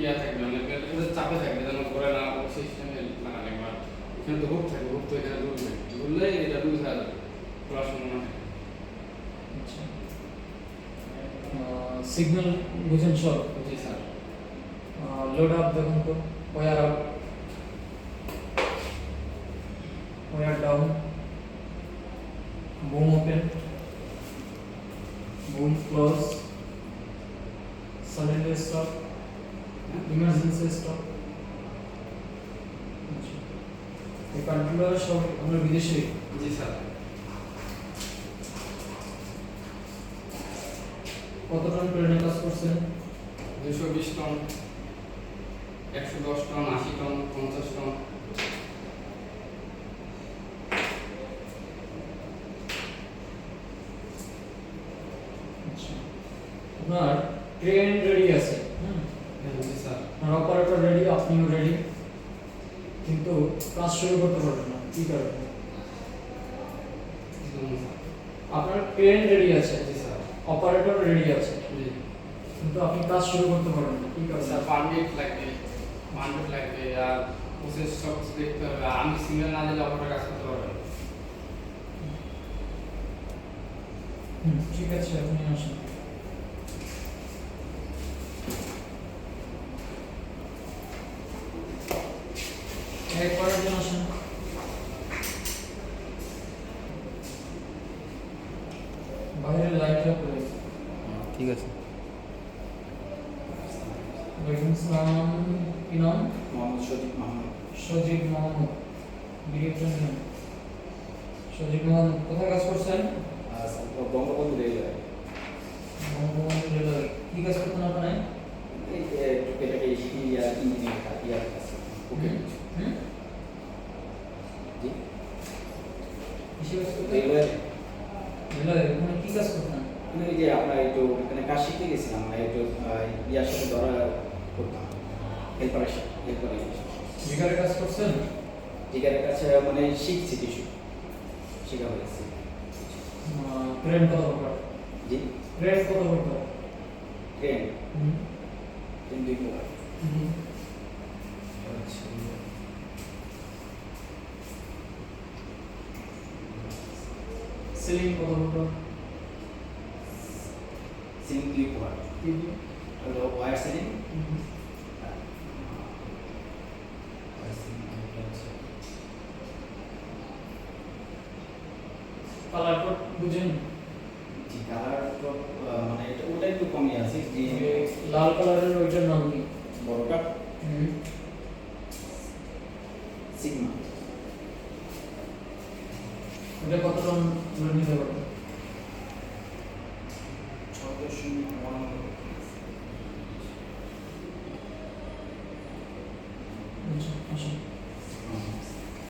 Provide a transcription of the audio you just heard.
ইয়া থাকবে মানে বেলটাতে চাপে থাকবে যেন করে না ও সিস্টেমে লাগালে বা এখানে তো হুক থাকবে হুক তো এখানে দুলবে দুললে এটা লুজ হয়ে যাবে খোলার সম্ভাবনা থাকে সিগন্যাল বুঝেন সব জি স্যার লোড আপ দেখুন তো war up war down boom open boom close suddenly stop emergency stop এই পার্টগুলো সব আমরা বিদেশে জি স্যার। কত টন প্লেনে কাজ করছেন? দুশো বিশ টন একশো দশ টন আশি টন পঞ্চাশ টন। আচ্ছা। আপনার ট্রেন রেডি আছে হুম স্যার আপনার অপারেটর রেডি আপনিও রেডি কিন্তু কাজ শুরু করতে পারবেন না কি কারণে আপনার ট্রেন রেডি আছে জি স্যার অপারেটর রেডি আছে। কিন্তু আপনি কাজ শুরু করতে পারবেন না কি কারণে স্যার পারমিট লাগবে পারমিট লাগবে আর প্রসেস সব কিছু দেখতে হবে আমি সিঙ্গেল না দিলে অপরটা কাজ করতে পারবে। ঠিক আছে আপনি আসুন। করার জন্য আসুন। বাইরের লাইটটা করে ঠিক আছে। ওয়ালাইকুম আসসালাম কি নাম? মোহাম্মদ সজিব মাহমুদ। সজিব ডিরেক্টর নেম সজিব মোহাম্মদ কোথায় কাজ করছেন? বঙ্গবন্ধু রেলওয়ে। বঙ্গবন্ধু রেলওয়ে। কি কাজ করতেন আপনার? এই টুকিটাকি ইঞ্জিনিয়ার ওকে। রেলওয়ে রেলওয়ে ওখানে কি কাজ করতেন মানে এই যে আমরা একটু এখানে কাজ শিখতে গেছিলাম আমরা একটু ইয়ার সাথে ধরা করতাম হেল্পারের সাথে হেল্পারের বিকারে কাজ করছেন টিকারের কাছে মানে শিখছি কিছু শেখা হয়েছে ট্রেন কত প্রকার। জি ট্রেন কত প্রকার ট্রেন হুম ট্রেন দুই হুম। আচ্ছা। সিলিং কত প্রকার সিলিং দুই প্রকার হলো wire sling wire colour code বুঝেন? জি কালার মানে ওটা একটু কমই আছে যে যে লাল কালারের ওইটার নাম কি? বড়টা? হুম। সিগমা ওটা কত টন ধরে নিতে পারবে ছয় দশমিক ওয়ান আচ্ছা আসুন